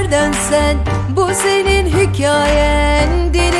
nereden sen? Bu senin hikayen dile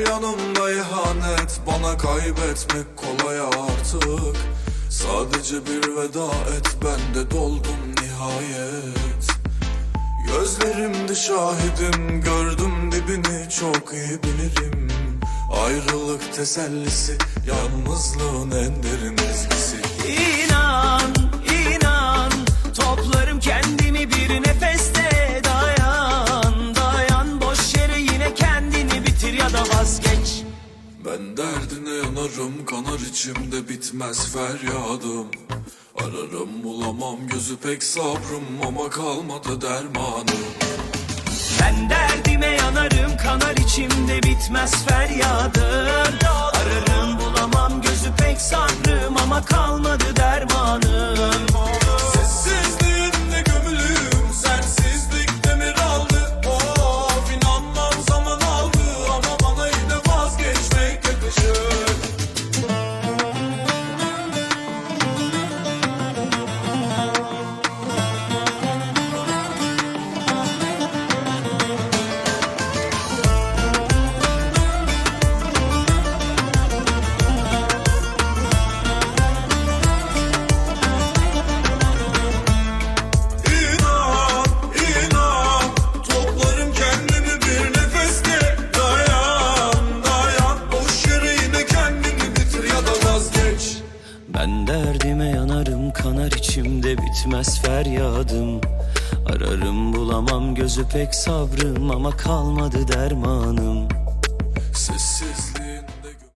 yanım meyhanet Bana kaybetmek kolay artık. Sadece bir veda et ben de doldum nihayet. Gözlerimde şahidim gördüm dibini çok iyi bilirim. Ayrılık tesellisi yalnızlığın en derin Kanarım kanar içimde bitmez feryadım Ararım bulamam gözü pek sabrım ama kalmadı dermanım. Ben derdime yanarım kanar içimde bitmez feryadım Ben derdime yanarım kanar içimde bitmez feryadım. Ararım bulamam gözü pek sabrım ama kalmadı dermanım. Sessizlik.